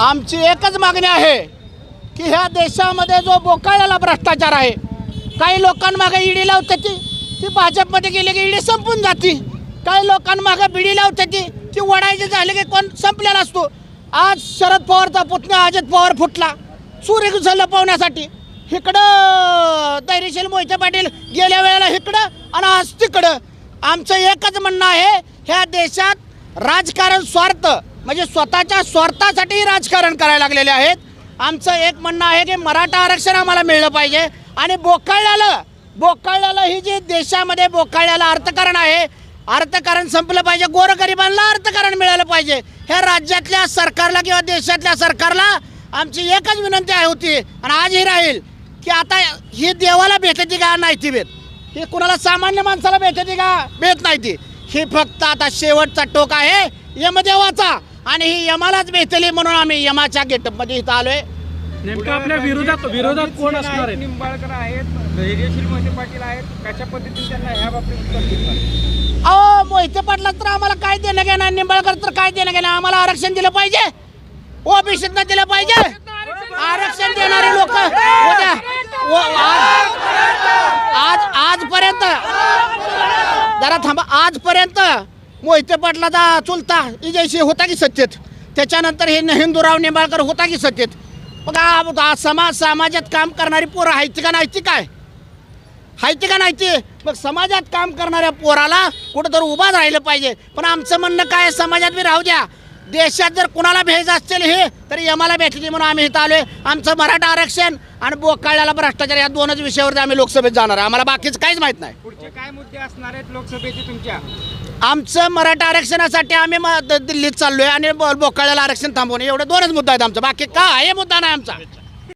आमची एकच मागणी आहे की ह्या देशामध्ये जो बोकाळलेला भ्रष्टाचार आहे काही लोकांमागे ईडी लावते ती ती भाजपमध्ये गेली की ईडी संपून जाती. काही लोकांमागे बिडी लावते ती ती वडायचे झाली की कोण संपलेला असतो. आज शरद पवारचा पुतण्या अजित पवार फुटला सूर्य लपवण्यासाठी इकडं धैर्यशील मोहिते पाटील गेल्या वेळेला इकडं आणि आज तिकडं. आमचं एकच म्हणणं आहे ह्या देशात राजकारण स्वार्थ म्हणजे स्वतःच्या स्वार्थासाठी राजकारण करायला लागलेले आहेत. आमचं एक म्हणणं आहे की मराठा आरक्षण आम्हाला मिळलं पाहिजे. आणि बोकाळल्याला बोकाळल्याला ही जी देशामध्ये बोकाळल्याला अर्थकारण आहे अर्थकारण संपलं पाहिजे. गोरगरिबांना अर्थकारण मिळालं पाहिजे. ह्या राज्यातल्या सरकारला किंवा देशातल्या सरकारला आमची एकच विनंती आहे होती आणि आजही राहील की आता ही देवाला भेटते का नाही ती भेट? ही कुणाला सामान्य माणसाला भेटते का? भेट नाही ती. ही फक्त आता शेवटचा टोक आहे. यमदेवाचा. आणि ही यमालाच भेटली म्हणून आम्ही यमाच्या गेटअपमध्ये इथं आलोय. नेमकं आपल्या विरोधात विरोधात कोण असणार आहेत निंबाळकर आहेत धैर्यशील मोहिते पाटील आहेत. कशा पद्धतीने त्यांना ह्या बाबतीत उत्तर देतात? अहो मोहिते पाटला तर आम्हाला काय देणं घेणं नाही, निंबाळकर तर काय देणं घेणं आम्हाला आरक्षण दिलं पाहिजे. ओबीसीतनं दिलं पाहिजे. आरक्षण देणारे लोक उद्या आज- आजपर्यंत जरा थांबा. आजपर्यंत मोहिते पाटलाचा चुलता इजयशी होता की सत्तेत? त्याच्यानंतर हे हिंदूराव निंबाळकर होता की सत्तेत? मग समाज समाजात काम करणारी पोरं आहेत का नाही ती काय? हायती का नाही ते? मग समाजात काम करणाऱ्या पोराला कुठंतरी उभा राहिलं पाहिजे. पण आमचं म्हणणं काय समाजात बी राहू द्या. देशात जर कुणाला भेज असतील हे तर यमाला भेटली म्हणून आम्ही इथं आलोय. आमचं मराठा आरक्षण आणि बोकाळल्याला भ्रष्टाचार या दोनच विषयावरती आम्ही लोकसभेत जाणार आहे. आम्हाला बाकीचं काहीच माहीत नाही. पुढचे काय मुद्दे असणार आहेत लोकसभेचे तुमच्या? आमचं मराठा आरक्षणासाठी आम्ही म- दिल्लीत चाललोय आणि बो- बोकाळल्याला आरक्षण थांबवणे. एवढे दोनच मुद्दा आहेत आमचा. बाकी काय? हे मुद्दा नाही आमचा.